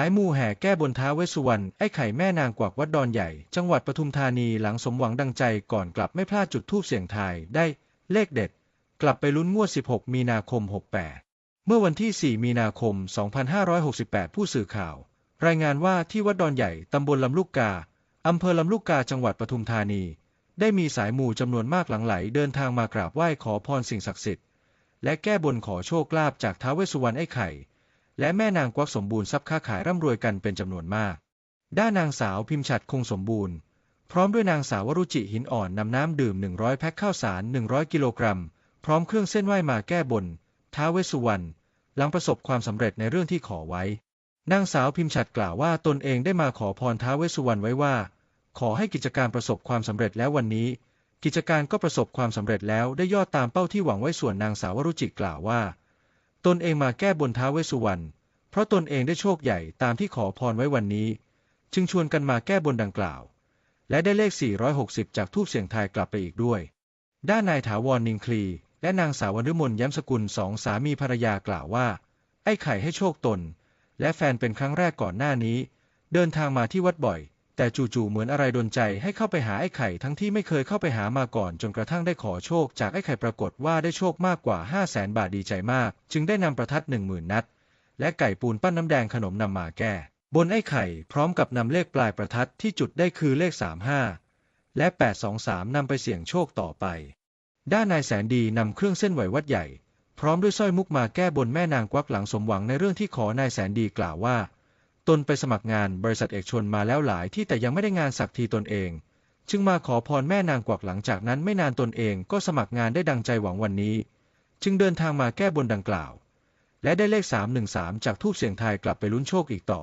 ายมูแห่แก้บนท้าเวสุวรรณไอ้ไข่แม่นางกวักวัดดอนใหญ่ จังหวัดปทุมธานีหลังสมหวังดังใจก่อนกลับไม่พลาดจุดทูปเสียงทายได้เลขเด็ด กลับไปลุ้นงวด 16 มีนาคม 68 เมื่อวันที่ 4 มีนาคม 2568 ผู้สื่อข่าว รายงานว่าที่วัดดอนใหญ่ตำบลลำลูกกาอำเภอลำลูกกาจังหวัดปทุมธานี ได้มีสายมูจำนวนมากหลังไหลเดินทางมากราบไหว้ขอพรสิ่งศักดิ์สิทธิ์และแก้บนขอโชคลาภจากท้าเวสุวรรณไอ้ไข่ และแม่นางกวักสมบูรณ์ทรัพย์ค้าขายร่ำรวยกันเป็นจำนวนมาก ด้านนางสาวพิมพ์ฉัดคงสมบูรณ์ พร้อมด้วยนางสาววรุจิหินอ่อนนำน้ำดื่ม 100 แพ็คข้าวสาร 100 กิโลกรัม พร้อมเครื่องเส้นไหว้มาแก้บน ท้าเวสุวรรณหลังประสบความสำเร็จในเรื่องที่ขอไว้ นางสาวพิมพ์ฉัดกล่าวว่าตนเองได้มาขอพรท้าเวสุวรรณไว้ว่า ขอให้กิจการประสบความสำเร็จแล้ววันนี้ กิจการก็ประสบความสำเร็จแล้วได้ยอดตามเป้าที่หวังไว้ส่วนนางสาววรุจิกล่าวว่า ตนเองมาแก้บนท้าเวสุวรรณเพราะตนเองได้โชคใหญ่ตามที่ขอพรไว้วันนี้ จึงชวนกันมาแก้บนดังกล่าว และได้เลข 460 จากทูปเสียงทายกลับไปอีกด้วย ด้านนายถาวรนิงคลี และนางสาววรรมนย้ำสกุลสองสามีภรรยากล่าวว่า ไอ้ไข่ให้โชคตน และแฟนเป็นครั้งแรกก่อนหน้านี้ เดินทางมาที่วัดบ่อย แต่จู่ๆเหมือนอะไรดนใจให้เข้าไปหาไอ้ไข่ทั้งที่ไม่เคยเข้าไปหามาก่อน จนกระทั่งได้ขอโชค จากไอ้ไข่ปรากฏว่าได้โชคมากกว่า 5 0 0แสนบาทดีใจมาก จึงได้นำประทัดหนึ่งหมื่นนัด และไก่ปูนปั้นน้ำแดงขนมนำมาแก้ บนไอ้ไข่พร้อมกับนำเลขปลายประทัดที่จุดได้คือเลข 35 และ 823นำไปเสี่ยงโชคต่อไป ด้านนายแสนดีนำเครื่องเส้นไหววัดใหญ่ พร้อมด้วยสร้อยมุกมาแก้บนแม่นางกวักหลังสมหวังในเรื่องที่ขอนายแสนดีกล่าวว่า ตนไปสมัครงานบริษัทเอกชนมาแล้วหลายที่แต่ยังไม่ได้งานสักทีตนเอง จึงมาขอพรแม่นางกวักหลังจากนั้นไม่นานตนเองก็สมัครงานได้ดังใจหวังวันนี้ จึงเดินทางมาแก้บนดังกล่าว และได้เลข 313 จากทูปเสียงทายกลับไปลุ้นโชคอีกต่อ